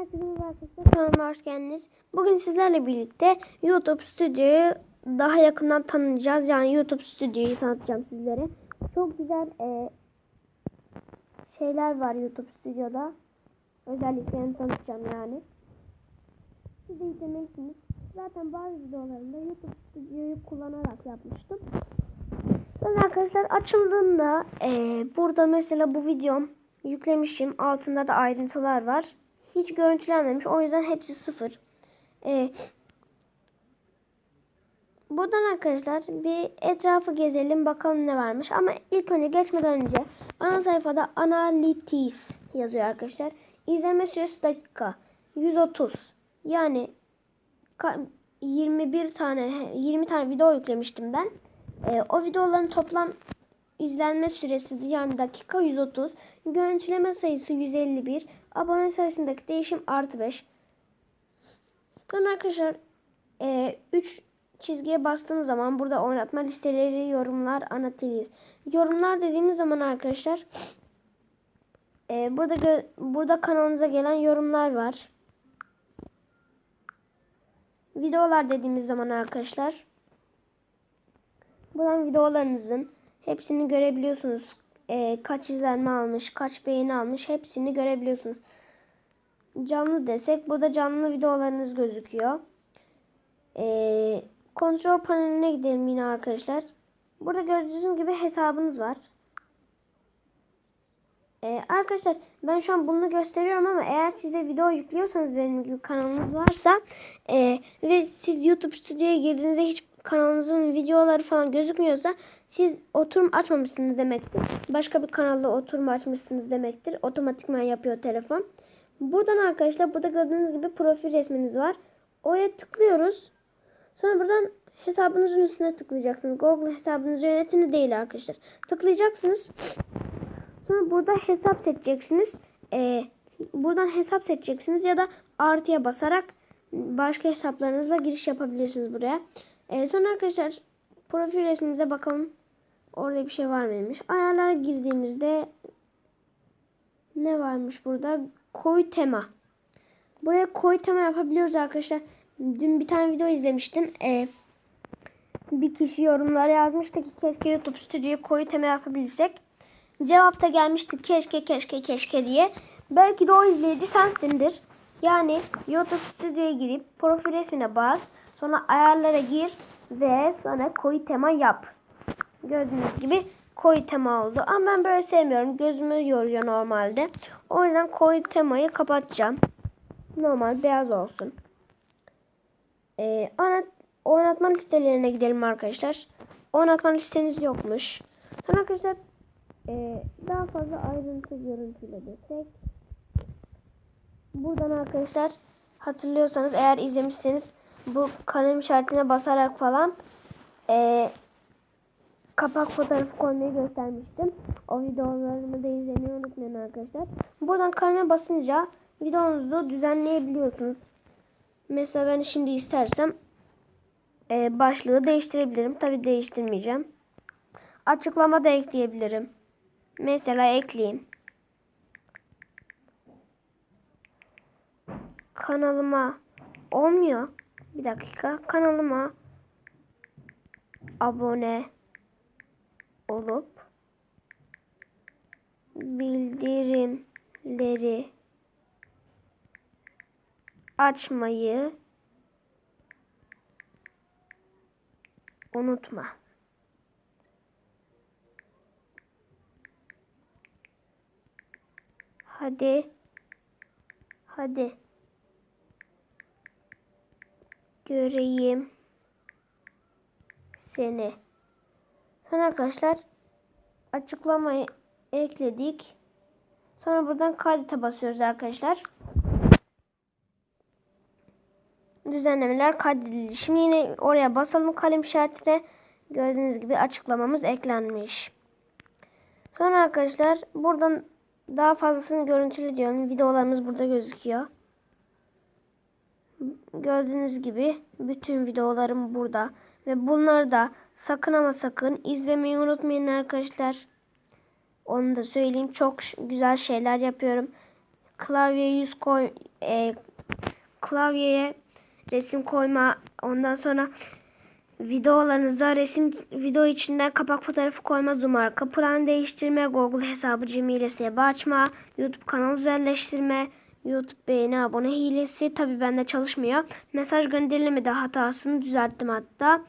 Herkese merhaba arkadaşlar. Kanalıma hoş geldiniz. Bugün sizlerle birlikte YouTube Stüdyo'yu daha yakından tanıyacağız. Yani YouTube Stüdyo'yu tanıtacağım sizlere. Çok güzel e, şeyler var YouTube Stüdyo'da. Özelliklerini tanıtacağım yani. Siz de izlemelisiniz. Zaten bazı videolarımda YouTube Stüdyo'yu kullanarak yapmıştım. Sonra arkadaşlar açıldığında e, burada mesela bu videom yüklemişim. Altında da ayrıntılar var. Hiç görüntülenmemiş. O yüzden hepsi sıfır. E, buradan arkadaşlar bir etrafı gezelim. Bakalım ne varmış. Ama ilk önce geçmeden önce ana sayfada Analytics yazıyor arkadaşlar. İzleme süresi dakika 130. Yani 21 tane 20 tane video yüklemiştim ben. E, o videoların toplam izlenme süresi yani dakika 130. Görüntüleme sayısı 151. Abone sayısındaki değişim artı 5. Sonra arkadaşlar 3 çizgiye bastığınız zaman burada oynatma listeleri, yorumlar, analiz. Yorumlar dediğimiz zaman arkadaşlar e, burada burada kanalınıza gelen yorumlar var. Videolar dediğimiz zaman arkadaşlar buradan videolarınızın hepsini görebiliyorsunuz. E, kaç izlenme almış, kaç beğeni almış hepsini görebiliyorsunuz. Canlı desek burada canlı videolarınız gözüküyor. E, kontrol paneline gidelim yine arkadaşlar. Burada gördüğünüz gibi hesabınız var. Ee, arkadaşlar ben şu an bunu gösteriyorum ama eğer siz de video yüklüyorsanız benim gibi kanalınız varsa e, ve siz YouTube stüdyoya girdiğinizde hiç kanalınızın videoları falan gözükmüyorsa siz oturum açmamışsınız demektir. Başka bir kanalda oturum açmışsınız demektir. Otomatikman yapıyor telefon. Buradan arkadaşlar burada gördüğünüz gibi profil resminiz var. Oraya tıklıyoruz. Sonra buradan hesabınızın üstüne tıklayacaksınız. Google hesabınızı yönetini değil arkadaşlar. Tıklayacaksınız. Sonra burada hesap seçeceksiniz. Ee, buradan hesap seçeceksiniz ya da artıya basarak başka hesaplarınızla giriş yapabilirsiniz buraya. Ee, sonra arkadaşlar profil resmimize bakalım. Orada bir şey var mıymış? Ayarlara girdiğimizde ne varmış burada? Koy tema. Buraya koy tema yapabiliyoruz arkadaşlar. Dün bir tane video izlemiştim. Ee, bir kişi yorumlar yazmıştı ki keşke YouTube stüdyoya koyu tema yapabilsek. Cevapta gelmişti keşke keşke keşke diye. Belki de o izleyici sensindir. Yani YouTube stüdyoya girip profil resmine bas. Sonra ayarlara gir ve sonra koyu tema yap. Gördüğünüz gibi koyu tema oldu. Ama ben böyle sevmiyorum. Gözümü yoruyor normalde. O yüzden koyu temayı kapatacağım. Normal beyaz olsun. Ee, oynatma listelerine gidelim arkadaşlar. Oynatma listeniz yokmuş. Sonra arkadaşlar ee, daha fazla ayrıntı görüntüle desek. Buradan arkadaşlar hatırlıyorsanız eğer izlemişseniz bu kalem işaretine basarak falan ee, kapak fotoğrafı koymayı göstermiştim. O videolarımı da izlemeyi unutmayın arkadaşlar. Buradan kaleme basınca videonuzu düzenleyebiliyorsunuz. Mesela ben şimdi istersem e, başlığı değiştirebilirim. Tabi değiştirmeyeceğim. Açıklama da ekleyebilirim. Mesela ekleyeyim. Kanalıma olmuyor. Bir dakika. Kanalıma abone olup bildirimleri açmayı unutma. Hadi. Hadi. Göreyim seni. Sonra arkadaşlar açıklamayı ekledik. Sonra buradan kaydete basıyoruz arkadaşlar. Düzenlemeler kaydedildi. Şimdi yine oraya basalım kalem işaretine. Gördüğünüz gibi açıklamamız eklenmiş. Sonra arkadaşlar buradan daha fazlasını görüntülü diyorum. Videolarımız burada gözüküyor. Gördüğünüz gibi bütün videolarım burada. Ve bunları da sakın ama sakın izlemeyi unutmayın arkadaşlar. Onu da söyleyeyim. Çok güzel şeyler yapıyorum. klavyeye yüz koy e, klavyeye resim koyma ondan sonra videolarınızda resim video içinden kapak fotoğrafı koyma zoom arka plan değiştirme Google hesabı Gmail hesabı açma YouTube kanal özelleştirme YouTube beğeni abone hilesi. Tabi bende çalışmıyor. Mesaj gönderilemedi hatasını düzelttim hatta.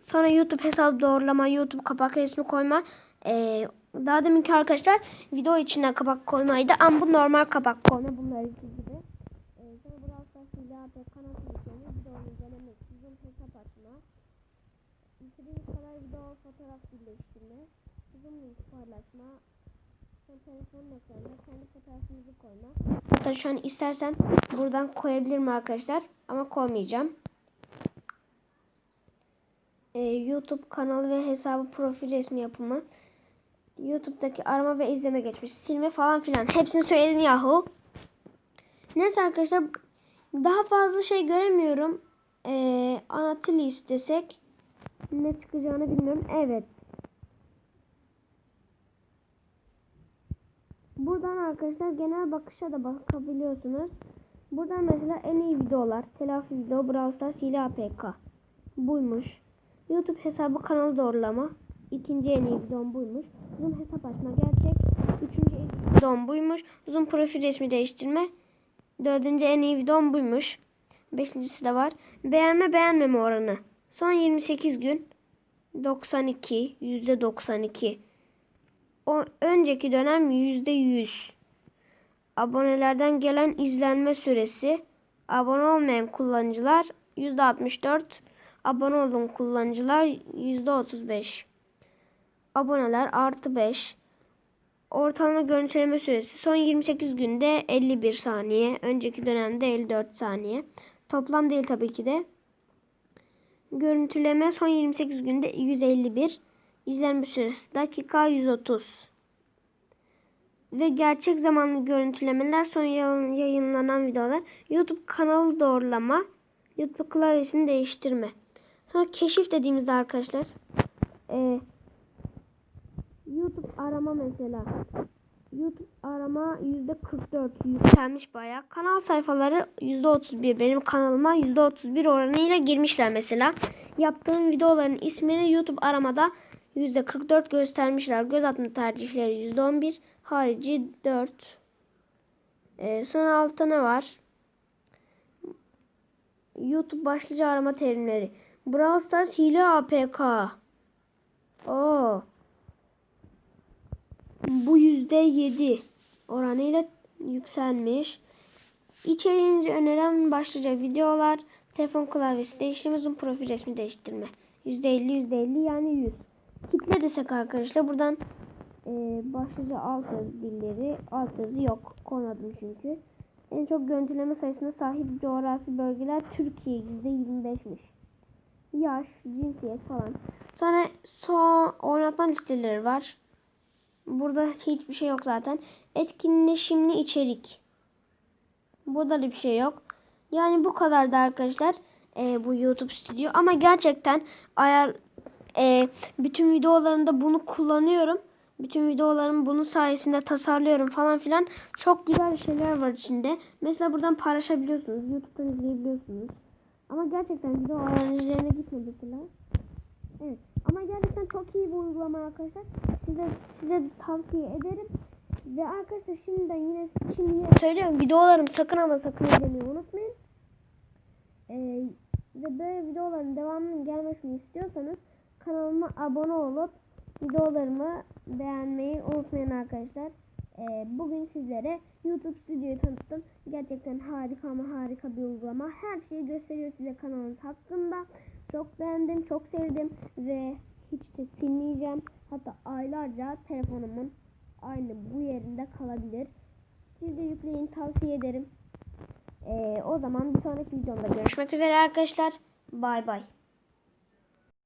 Sonra YouTube hesabı doğrulama YouTube kapak resmi koyma. Ee, daha deminki arkadaşlar video içinden kapak koymaydı. Ama bu normal kapak koyma bunlar iki gibi. Ee, sonra Brawl Stars ile AP kanal tanıtımı, video inceleme, uzun hesap açma, istediğiniz kadar video, fotoğraf birleştirme, link paylaşma, ekranına kendi fotoğrafınızı koyma. Hatta şu an istersen buradan koyabilirim arkadaşlar ama koymayacağım. Ee, YouTube kanalı ve hesabı profil resmi yapımı. YouTube'daki arama ve izleme geçmiş, silme falan filan. Hepsini söyledim yahu. Neyse arkadaşlar daha fazla şey göremiyorum. Ee, Anatili istesek ne çıkacağını bilmiyorum. Evet. Buradan arkadaşlar genel bakışa da bakabiliyorsunuz. Buradan mesela en iyi videolar, telafi video, Brawl Stars, hile APK. Buymuş. YouTube hesabı kanalı doğrulama. İkinci en iyi videom buymuş. Zoom hesap açma gerçek. Üçüncü en iyi videom buymuş. Zoom profil resmi değiştirme. Dördüncü en iyi videom buymuş. Beşincisi de var. Beğenme beğenmeme oranı. Son 28 gün 92 yüzde 92. O önceki dönem yüzde 100. Abonelerden gelen izlenme süresi. Abone olmayan kullanıcılar yüzde 64. Abone olan kullanıcılar yüzde 35. Aboneler artı 5. Ortalama görüntüleme süresi son 28 günde 51 saniye. Önceki dönemde 54 saniye. Toplam değil tabii ki de. Görüntüleme son 28 günde 151. İzlenme süresi dakika 130. Ve gerçek zamanlı görüntülemeler son yayın- yayınlanan videolar. YouTube kanalı doğrulama. YouTube klavyesini değiştirme. Sonra keşif dediğimizde arkadaşlar. Eee YouTube arama mesela. YouTube arama %44 yükselmiş bayağı. Kanal sayfaları %31. Benim kanalıma %31 oranıyla girmişler mesela. Yaptığım videoların ismini YouTube aramada %44 göstermişler. Göz atma tercihleri %11. Harici 4. Ee, sonra altta ne var? YouTube başlıca arama terimleri. Brawl Stars hile APK. Oo. Bu yüzde yedi oranıyla yükselmiş. İçeriğinizi öneren başlıca videolar, telefon klavyesi değiştirme, zoom profil resmi değiştirme. Yüzde elli, yüzde elli yani yüz. Kitle desek arkadaşlar buradan e, başlıca alt yazı dilleri, alt yazı yok. Koymadım çünkü. En çok görüntüleme sayısına sahip coğrafi bölgeler Türkiye yüzde yirmi beşmiş. Yaş, cinsiyet falan. Sonra son oynatma listeleri var. Burada hiçbir şey yok zaten. Etkinleşimli içerik. Burada da bir şey yok. Yani bu kadar da arkadaşlar e, bu YouTube Studio. Ama gerçekten ayar e, bütün videolarımda bunu kullanıyorum. Bütün videolarımı bunun sayesinde tasarlıyorum falan filan. Çok güzel şeyler var içinde. Mesela buradan paylaşabiliyorsunuz. YouTube'dan izleyebiliyorsunuz. Ama gerçekten video analizlerine gitme mesela. Evet. Ama gerçekten çok iyi bir uygulama arkadaşlar. Size size tavsiye ederim. Ve arkadaşlar şimdiden yine şimdi yine söylüyorum. Videolarım sakın ama sakın izlemeyi unutmayın. Ee, ve böyle videoların devamının gelmesini istiyorsanız kanalıma abone olup videolarımı beğenmeyi unutmayın arkadaşlar. Ee, bugün sizlere YouTube Studio'yu tanıttım. Gerçekten harika ama harika bir uygulama. Her şeyi gösteriyor size kanalınız hakkında. Çok beğendim, çok sevdim ve hiç de silmeyeceğim. Hatta aylarca telefonumun aynı bu yerinde kalabilir. Siz de yükleyin tavsiye ederim. Ee, o zaman bir sonraki videomda görüşmek üzere arkadaşlar. Bay bay.